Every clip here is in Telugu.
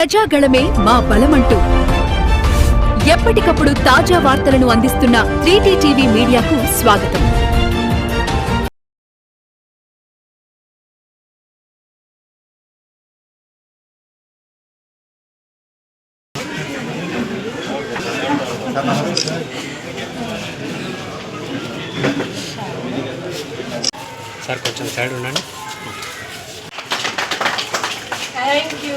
ప్రజాగళమే మా బలమంటూ. ఎప్పటికప్పుడు తాజా వార్తలను అందిస్తున్న త్రీటీ టీవీ మీడియాకు స్వాగతం. సార్ కొంచెం సైడ్ ఉండండి. థ్యాంక్ యూ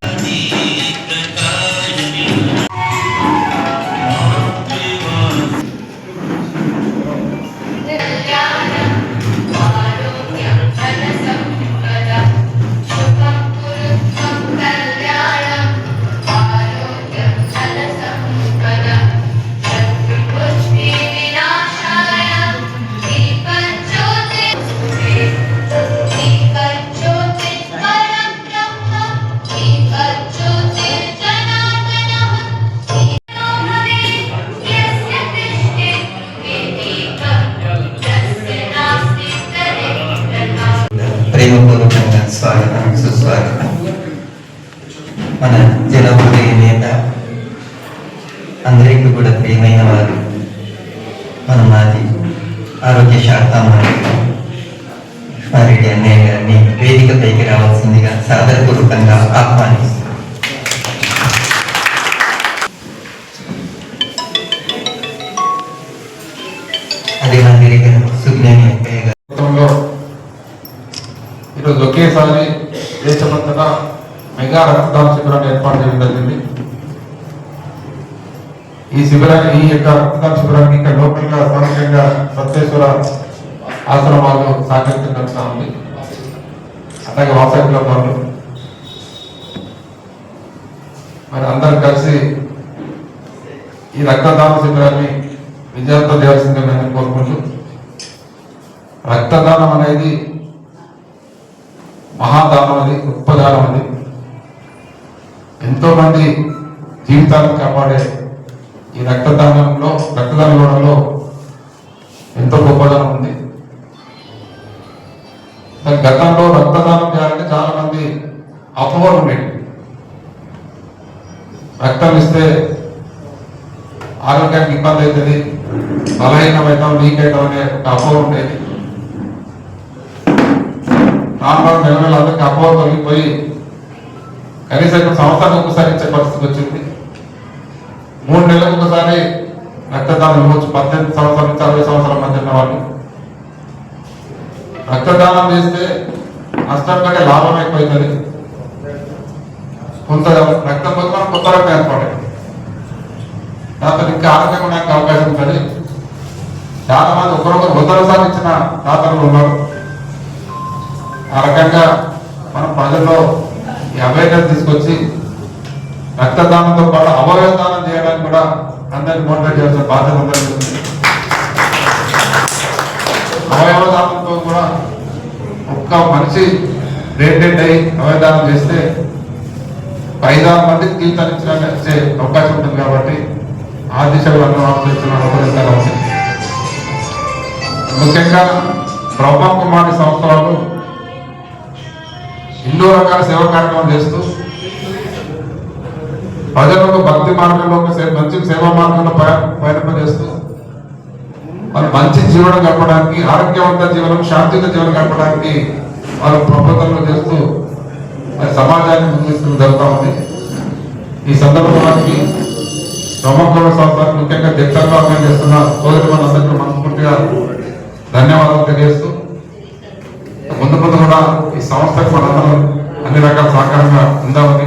మన మాది ఆరోగ్య శాఖ మరి రెడ్డి అన్నయ్య గారిని వేదికపైకి రావాల్సిందిగా సాదరపూర్వకంగా ఆహ్వానిస్తుంది ఈరోజు ఒకేసారి దేశమంతటా మెగా రక్తదాన శిబిరాన్ని ఏర్పాటు చేయడం జరిగింది. ఈ శిబిరాన్ని ఈ యొక్క రక్తదాన శిబిరాన్ని ఇక్కడ లోకల్గా స్థానికంగా సత్యేశ్వర ఆశ్రమాలు సహకరించడం జరుగుతూ ఉంది. అలాగే వాసవిలో పనులు మరి అందరం కలిసి ఈ రక్తదాన శిబిరాన్ని విజయంతో చేయాల్సిందిగా నేను కోరుకుంటూ రక్తదానం అనేది మహాదానం అది గొప్పదానం అది. ఎంతో మంది జీవితాలను కాపాడే ఈ రక్తదానంలో రక్తదానం ఇవ్వడంలో ఎంతో గొప్పదనం ఉంది. గతంలో రక్తదానం చేయాలంటే చాలా మంది అపోహలు ఉండేవి. రక్తం ఇస్తే ఆరోగ్యానికి ఇబ్బంది అవుతుంది బలహీనమవుతాం వీక్ అవుతాం అనే ఒక అపోహ ఉండేది. రాను నెల నెల అందరికీ అపోహ తొలగిపోయి కనీసం సంవత్సరానికి ఒకసారి ఇచ్చే పరిస్థితి వచ్చింది. మూడు నెలలకు ఒకసారి రక్తదానం ఇవ్వచ్చు. పద్దెనిమిది సంవత్సరాల నుంచి అరవై సంవత్సరాల మధ్య ఉన్న వాళ్ళు రక్తదానం చేస్తే నష్టం కంటే లాభం ఎక్కువైతుంది. కొంత రక్తం పోతే మనం కొత్త రక్తం ఏర్పడాలి దాంతో ఇంకా ఆరోగ్యంగా ఉండడానికి అవకాశం ఉంటుంది. చాలా మంది ఒకరొకరు వందల ఇచ్చిన దాతలు ఉన్నారు. ఆ రకంగా మనం ప్రజల్లో ఈ అవేర్నెస్ తీసుకొచ్చి రక్తదానంతో పాటు అవయవదానం చేయడానికి కూడా అందరిని మోటివేట్ చేసిన బాధ్యత అందరికీ కూడా ఒక్క మనిషి రేటెడ్ అయి అవయవ చేస్తే ఐదారు మందికి జీవితాన్ని ఇచ్చే అవకాశం ఉంటుంది కాబట్టి ఆ దిశలో అన్ని ఆలోచిస్తున్నారు ముఖ్యంగా బ్రహ్మ కుమారి సంస్థలు ఎన్నో రకాల సేవా కార్యక్రమాలు చేస్తూ ప్రజలకు భక్తి మార్గంలో మంచి సేవా మార్గంలో ప్రయాణింపజేస్తూ వాళ్ళు మంచి జీవనం గడపడానికి ఆరోగ్యవంత జీవనం శాంతియుత జీవనం గడపడానికి వాళ్ళు ప్రబోధనలు చేస్తూ సమాజాన్ని ముందుకు జరుగుతూ ఉంది. ఈ సందర్భానికి బ్రహ్మకుల సంస్థలకు ముఖ్యంగా దిట్టంగా చేస్తున్న సోదరి మనందరికీ మనస్ఫూర్తిగా ధన్యవాదాలు తెలియజేస్తూ ముందు ముందు కూడా ఈ సంస్థకు మనందరం అన్ని రకాల సహకారంగా ఉందామని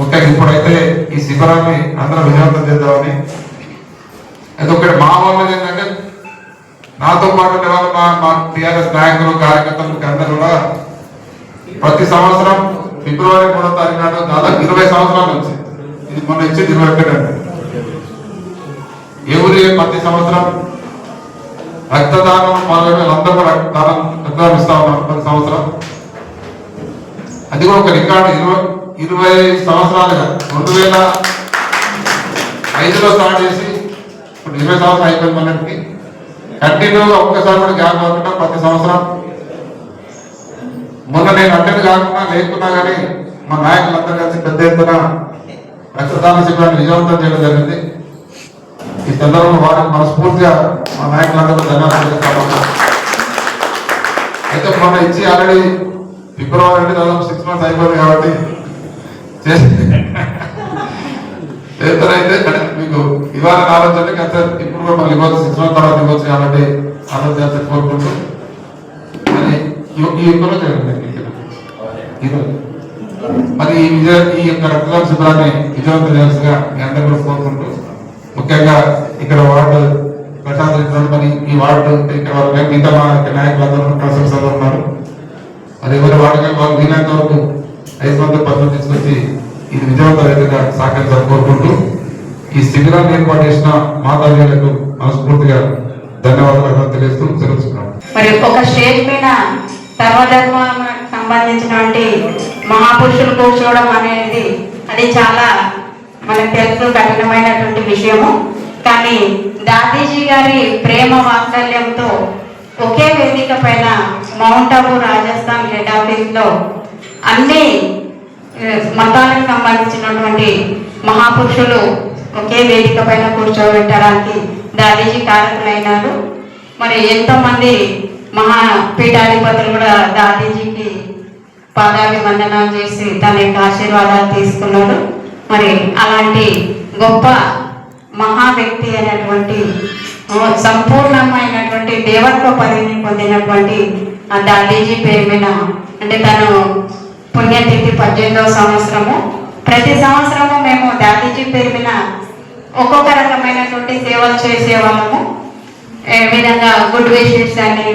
ముఖ్యంగా ఇప్పుడైతే ఈ శిబిరాన్ని అందరం విజయవంతం చేద్దామని. అయితే ఒకటి మా వాళ్ళు ఏంటంటే నాతో పాటు ఉండే మా టిఆర్ఎస్ నాయకులు కార్యకర్తలు అందరూ కూడా ప్రతి సంవత్సరం ఫిబ్రవరి మూడో తారీఖు నాడు దాదాపు ఇరవై సంవత్సరాల నుంచి ఇది మొన్న ఇచ్చింది ఇరవై ఒకటి ఎవరి ప్రతి సంవత్సరం రక్తదానం మొదలైన అందరూ కూడా రక్తదానం రక్తదానం ఇస్తా ఉన్నారు ప్రతి సంవత్సరం. అది కూడా ఒక రికార్డు. ఇరవై ఇరవై సంవత్సరాలుగా రెండు వేల ఐదులో స్టార్ట్ చేసి ఇప్పుడు ఇరవై సంవత్సరం అయిపోయింది మనకి కంటిన్యూగా ఒక్కసారి కూడా గ్యాప్ కాకుండా ప్రతి సంవత్సరం మొన్న నేను అటెండ్ కాకుండా లేకున్నా కానీ మా నాయకులందరూ కలిసి పెద్ద ఎత్తున రక్తదాన శిబిరాన్ని విజయవంతం చేయడం జరిగింది. ఈ సందర్భంలో వారికి మనస్ఫూర్తిగా మా నాయకులందరూ ధన్యవాదాలు అయితే మొన్న ఇచ్చి ఆల్రెడీ ఫిబ్రవరి అంటే దాదాపు సిక్స్ మంత్స్ అయిపోయింది కాబట్టి చేస్తారైతే మీకు ఇవాళ ఆలోచన కథ ఇప్పుడు కూడా మళ్ళీ ఇవ్వచ్చు సిక్స్ మంత్ తర్వాత ఇవ్వచ్చు కాబట్టి ఆలోచన కోరుకుంటూ. మరి ఈ- యుగంలో జరుగుతుంది మరి ఈ విజయ ఈ యొక్క రక్తదాన శిబిరాన్ని విజయవంతం చేయాల్సిగా మీ అందరూ కూడా కోరుకుంటూ ముఖ్యంగా ఇక్కడ వార్డు ప్రశాంతం మరి ఈ వార్డు ఇక్కడ వరకు మిగతా మా యొక్క నాయకులందరూ ప్రశంసలు ఉన్నారు. మరి ఎవరి వార్డుగా వాళ్ళు వీలైనంత వరకు ఐదు వందల పద్ధతి తీసుకొచ్చి ఇది విజయవంతమైనదిగా సహకరించాలని కోరుకుంటూ ఈ శిబిరాన్ని ఏర్పాటు చేసిన మాతాజీలకు మనస్ఫూర్తిగా ధన్యవాదాలు తెలియజేస్తూ తెలుసుకున్నాం మరి ఒక స్టేజ్ మీద సర్వధర్మానికి సంబంధించినటువంటి మహాపురుషులు కూర్చోవడం అనేది అది చాలా మనకు తెలుసు కఠినమైనటువంటి విషయము. కానీ దాదీజీ గారి ప్రేమ వాత్సల్యంతో ఒకే వేదిక పైన మౌంట్ అబు రాజస్థాన్ హెడ్ ఆఫీస్లో అన్ని మతాలకు సంబంధించినటువంటి మహాపురుషులు ఒకే వేదిక పైన కూర్చోబెట్టడానికి దాదీజీ కారకులైనారు. మరి ఎంతోమంది మహా పీఠాధిపతులు కూడా దాదీజీకి పాదాభివందనాలు చేసి తన యొక్క ఆశీర్వాదాలు తీసుకున్నారు. మరి అలాంటి గొప్ప మహా వ్యక్తి అయినటువంటి సంపూర్ణమైనటువంటి దేవత్వ పదవిని పొందినటువంటి ఆ దాదీజీ పేరు మీద అంటే తను పుణ్యతిథి పద్దెనిమిదవ సంవత్సరము. ప్రతి సంవత్సరము మేము దాదీజీ పేరు మీద ఒక్కొక్క రకమైనటువంటి సేవలు చేసేవాళ్ళము ఏ విధంగా గుడ్ విషెస్ అని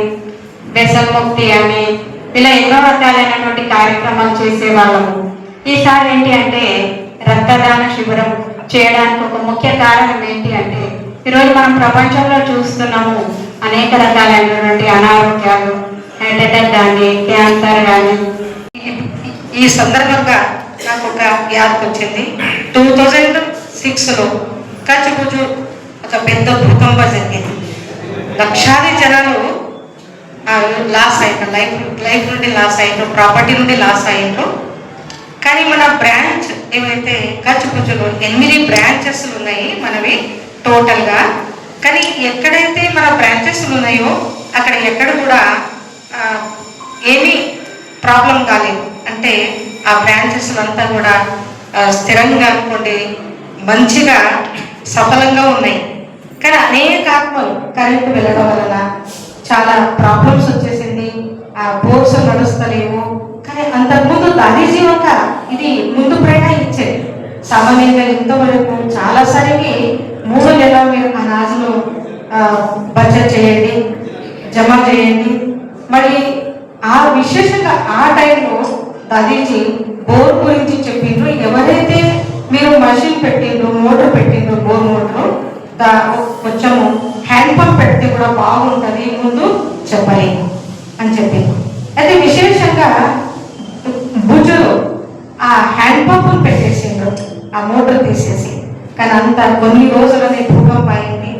వ్యసన్ముక్తి అని ఇలా ఎన్నో రకాలైనటువంటి కార్యక్రమాలు చేసేవాళ్ళము ఈసారి ఏంటి అంటే రక్తదాన శిబిరం చేయడానికి ఒక ముఖ్య కారణం ఏంటి అంటే ఈరోజు మనం ప్రపంచంలో చూస్తున్నాము అనేక రకాలైనటువంటి అనారోగ్యాలు హార్ట్ అటాక్ కానీ క్యాన్సర్ కానీ ఈ సందర్భంగా నాకు ఒక జ్ఞాపకం వచ్చింది టూ థౌజండ్ సిక్స్లో కచ్చిపుజు ఒక పెద్ద భూకంపం జరిగింది. లక్షాది జనాలు లాస్ అయ్యారు లైఫ్ లైఫ్ నుండి లాస్ అయ్యారు ప్రాపర్టీ నుండి లాస్ అయ్యారు కానీ మన బ్రాంచ్ ఏమైతే కచ్చిపుజులో ఎనిమిది బ్రాంచెస్ ఉన్నాయి మనవి టోటల్గా. కానీ ఎక్కడైతే మన బ్రాంచెస్ ఉన్నాయో అక్కడ ఎక్కడ కూడా ఏమీ ప్రాబ్లం కాలేదు. అంటే ఆ బ్రాంచెస్ అంతా కూడా స్థిరంగా అనుకోండి మంచిగా సఫలంగా ఉన్నాయి. కానీ అనేక ఆత్మలు కరెంటు వెళ్ళడం వలన చాలా ప్రాబ్లమ్స్ వచ్చేసింది ఆ బోర్డ్స్ నడుస్తలేవు. కానీ అంతకుముందు దాదీజీ ఒక ఇది ముందు ప్రేరణ ఇచ్చేది. సామాన్యంగా ఇంతవరకు చాలా సారికి మూడు నెలల మీరు ఆ రాజును బడ్జెట్ చేయండి జమ చేయండి. మరి ఆ విశేషంగా ఆ టైంలో దాదీజీ బోర్ గురించి చెప్పిండ్రు. ఎవరైతే మీరు మషిన్ పెట్టిండ్రు మోటార్ పెట్టిండ్రు బోర్ మోటార్ దా కొంచెము హ్యాండ్ పంప్ పెడితే కూడా బాగుంటుంది ముందు చెప్పలేము అని చెప్పింది అయితే విశేషంగా భుజులు ఆ హ్యాండ్ పంపును పెట్టేసిండ్రు ఆ మోటార్ తీసేసి. కానీ అంత కొన్ని రోజులనే భూకంపం అయింది.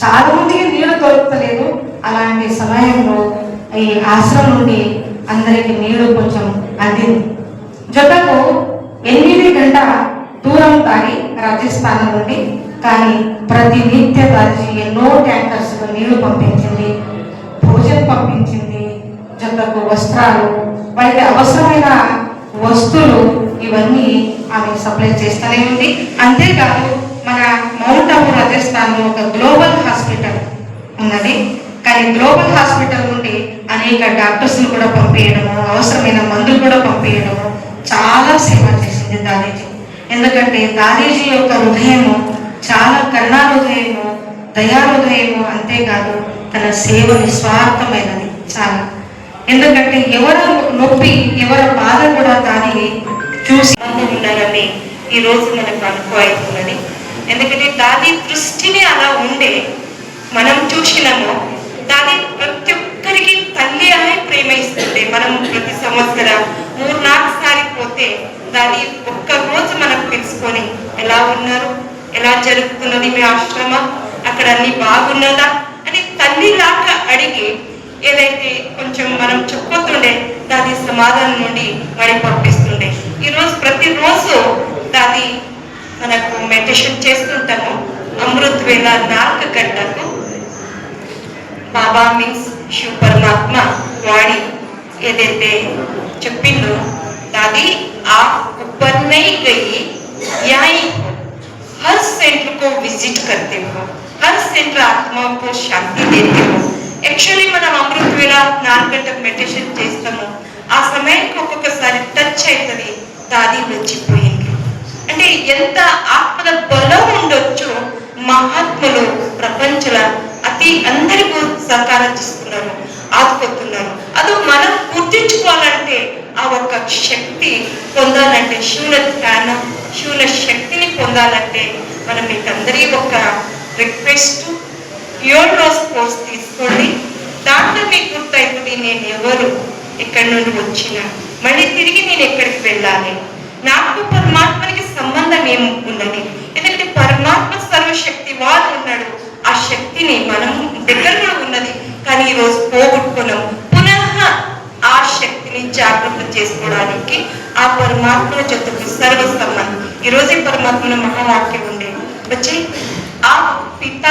చాలా మందికి నీళ్ళు దొరుకుతలేదు అలాంటి సమయంలో ఈ ఆశ్రమం నుండి అందరికి నీళ్ళు కొంచెం అందింది జతకు ఎనిమిది గంట దూరం తాగి రాజస్థాన్ నుండి కానీ ప్రతి నిత్య దాచి ఎన్నో ట్యాంకర్స్ నీళ్ళు పంపించింది భోజనం పంపించింది జతకు వస్త్రాలు వాళ్ళకి అవసరమైన వస్తువులు ఇవన్నీ ఆమె సప్లై చేస్తూనే ఉంది. అంతేకాదు మన మౌంట్ అబు రాజస్థాన్లో ఒక గ్లోబల్ హాస్పిటల్ ఉన్నది. కానీ గ్లోబల్ హాస్పిటల్ నుండి అనేక డాక్టర్స్ని కూడా పంపించడము అవసరమైన మందులు కూడా పంపించడము చాలా సేవ చేసింది దాదీజీ ఎందుకంటే దాదీజీ యొక్క హృదయము చాలా కన్నా హృదయము దయా హృదయము అంతేకాదు తన సేవ నిస్వార్థమైనది చాలా. ఎందుకంటే ఎవరు నొప్పి ఎవరి బాధ కూడా దాన్ని చూసి ఉండాలని ఈ రోజు మనకు అనుకోవుతున్నది ఎందుకంటే దాని దృష్టిని అలా ఉండే మనం చూసినాము దాని ప్రతి ఒక్కరికి తల్లి అనే ప్రేమ ఇస్తుంది మనం ప్రతి సంవత్సరం మూడు నాలుగు సారి పోతే దాని ఒక్క రోజు మనం తెలుసుకొని ఎలా ఉన్నారు ఎలా జరుగుతున్నది మీ ఆశ్రమం అక్కడ అన్ని బాగున్నదా అని తల్లి లాగా అడిగి ఏదైతే కొంచెం మనం చెప్పుతుండే దాని సమాధానం నుండి మరి పంపిస్తుండే. ఈరోజు ప్రతిరోజు దాని మనకు మెడిటేషన్ చేస్తుంటాము. అమృత్ వేళ నాలుగు గంటలకు. బాబా మీన్స్ శివ పరమాత్మ వాడి ఏదైతే చెప్పిందో दादी आप ऊपर नहीं गई यहीं हो हर सेंटर को विजिट करते हो हर सेंटर आत्मा को शांति देते हो యాక్చువల్లీ మనం అమృత వేళ నాలుగు గంటలకు మెడిటేషన్ చేస్తాము ఆ సమయానికి ఒక్కొక్కసారి టచ్ అవుతుంది దాది వచ్చిపోయింది అంటే ఎంత ఆత్మల బలం ఉండొచ్చు మహాత్ములు ప్రపంచల అతి అందరికీ సహకారం చేస్తున్నారు ఆదుకుంటున్నారు. అది మనం గుర్తించుకోవాలంటే ఆ ఒక్క శక్తి పొందాలంటే శివుల ధ్యానం శివుల శక్తిని పొందాలంటే మనం మీకు అందరి ఒక రిక్వెస్ట్ ఏడు రోజు కోర్స్ తీసుకోండి. దాంట్లో మీకు గుర్తవుతుంది నేను ఎవరు ఎక్కడి నుండి వచ్చిన మళ్ళీ తిరిగి నేను ఎక్కడికి వెళ్ళాలి నాకు పరమాత్మనికి సంబంధం ఏం ఉన్నది ఎందుకంటే పరమాత్మ సర్వశక్తి వాడు ఉన్నాడు ఆ శక్తిని మనం దగ్గరగా ఉన్నది. కానీ ఈరోజు పోగొట్టుకున్నాం. పునః ఆ శక్తిని జాగ్రత్త చేసుకోవడానికి ఆ పరమాత్మ జతకు సర్వ ఈరోజు ఈ పరమాత్మ మహావాక్యం ఉండే వచ్చి ఆ పిత